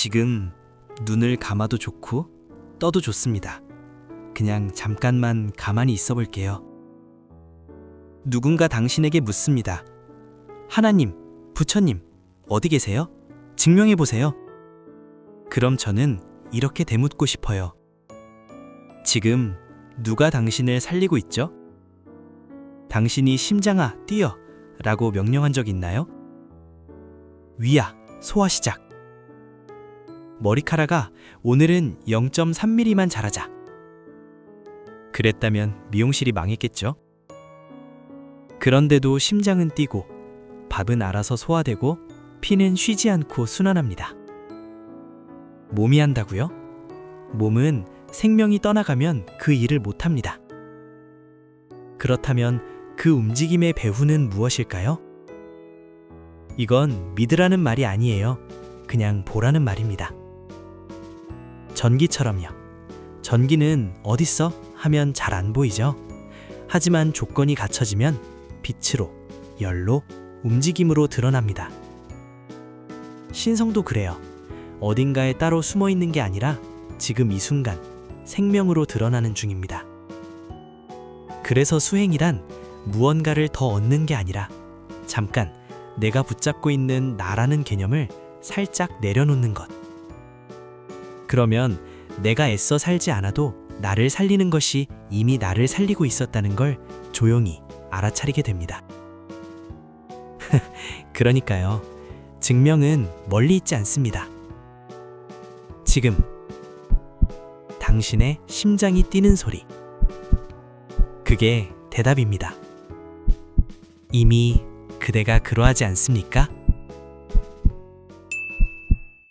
지금 눈을 감아도 좋고 떠도 좋습니다. 그냥 잠깐만 가만히 있어 볼게요. 누군가 당신에게 묻습니다. 하나님, 부처님, 어디 계세요? 증명해 보세요. 그럼 저는 이렇게 되묻고 싶어요. 지금 누가 당신을 살리고 있죠? 당신이 심장아, 뛰어 라고 명령한 적 있나요? 위야, 소화 시작. 머리카락아, 오늘은 0.3mm만 자라자. 그랬다면 미용실이 망했겠죠? 그런데도 심장은 뛰고, 밥은 알아서 소화되고, 피는 쉬지 않고 순환합니다. 몸이 한다고요? 몸은 생명이 떠나가면 그 일을 못합니다. 그렇다면 그 움직임의 배후는 무엇일까요? 이건 믿으라는 말이 아니에요. 그냥 보라는 말입니다. 전기처럼요. 전기는 어딨어? 하면 잘 안 보이죠? 하지만 조건이 갖춰지면 빛으로, 열로, 움직임으로 드러납니다. 신성도 그래요. 어딘가에 따로 숨어 있는 게 아니라 지금 이 순간 생명으로 드러나는 중입니다. 그래서 수행이란 무언가를 더 얻는 게 아니라 잠깐 내가 붙잡고 있는 나라는 개념을 살짝 내려놓는 것. 그러면 내가 애써 살지 않아도 나를 살리는 것이 이미 나를 살리고 있었다는 걸 조용히 알아차리게 됩니다. 그러니까요. 증명은 멀리 있지 않습니다. 지금 당신의 심장이 뛰는 소리. 그게 대답입니다. 이미 그대가 그러하지 않습니까?